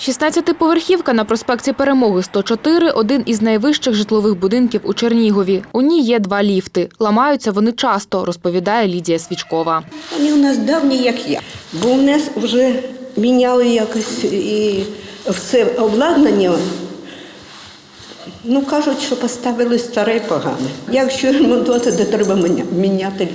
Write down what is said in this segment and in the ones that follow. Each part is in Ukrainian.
16-поверхівка на проспекті Перемоги 104 – один із найвищих житлових будинків у Чернігові. У ній є два ліфти. Ламаються вони часто, розповідає Лідія Свічкова. Вони у нас давні, як я. Бо у нас вже міняли якось і все обладнання. Ну, кажуть, що поставили старе погане. Якщо ремонтувати, то треба міняти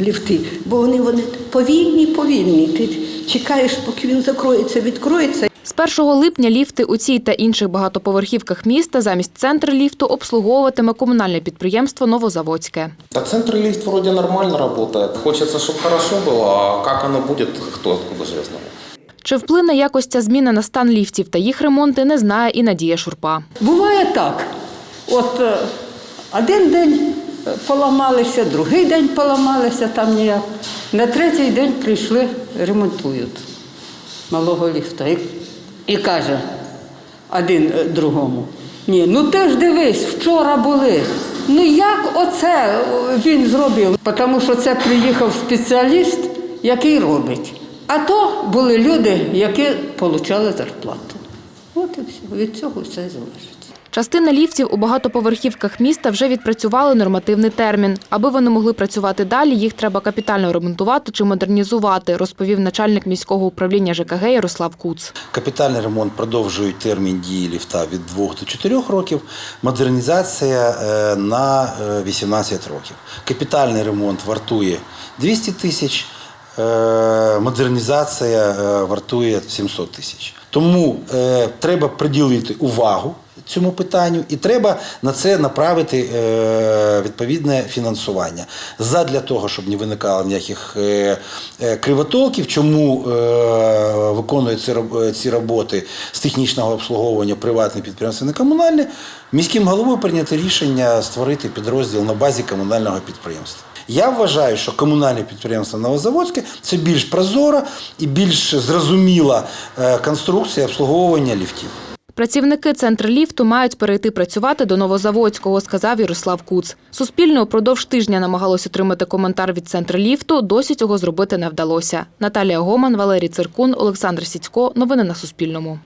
ліфти. Бо вони, вони повільні, повільні. Ти чекаєш, поки він закроється, відкроється. З 1 липня ліфти у цій та інших багатоповерхівках міста замість центру ліфту обслуговуватиме комунальне підприємство «Новозаводське». Да, центр лифт вроде нормально работает. Хочется, чтобы хорошо было, а как оно будет, кто откуда же я. Чи вплине якось ця зміна на стан ліфтів та їх ремонти, не знає і Надія Шурпа. Буває так. От е, один день е, поламалися, другий день поламалися там ніяк. На третій день прийшли, ремонтують малого ліфта. І, каже один е, другому: ні, ну ти ж дивись, вчора були. Ну як оце е, він зробив? Тому що це приїхав спеціаліст, який робить. А то були люди, які отримали зарплату. От і все. Від цього все залежить. Частина ліфтів у багатоповерхівках міста вже відпрацювали нормативний термін. Аби вони могли працювати далі, їх треба капітально ремонтувати чи модернізувати, розповів начальник міського управління ЖКГ Ярослав Куц. Капітальний ремонт продовжують термін дії ліфта від 2 до 4 років, модернізація е, на е, 18 років. Капітальний ремонт вартує 200 тисяч, е, модернізація е, вартує 700 тисяч. Тому е, треба приділити увагу цьому питанню і треба на це направити е, відповідне фінансування. Задля того, щоб не виникало ніяких е, е, кривотолків, чому виконують ці, роботи з технічного обслуговування приватне підприємство, не комунальне, міським головою прийнято рішення створити підрозділ на базі комунального підприємства. Я вважаю, що комунальне підприємство Новозаводське це більш прозора і більш зрозуміла конструкція обслуговування ліфтів. Працівники центру ліфту мають перейти працювати до Новозаводського, сказав Ярослав Куц. Суспільне упродовж тижня намагалось отримати коментар від центру ліфту. Досі цього зробити не вдалося. Наталія Гоман, Валерій Циркун, Олександр Сіцько. Новини на Суспільному.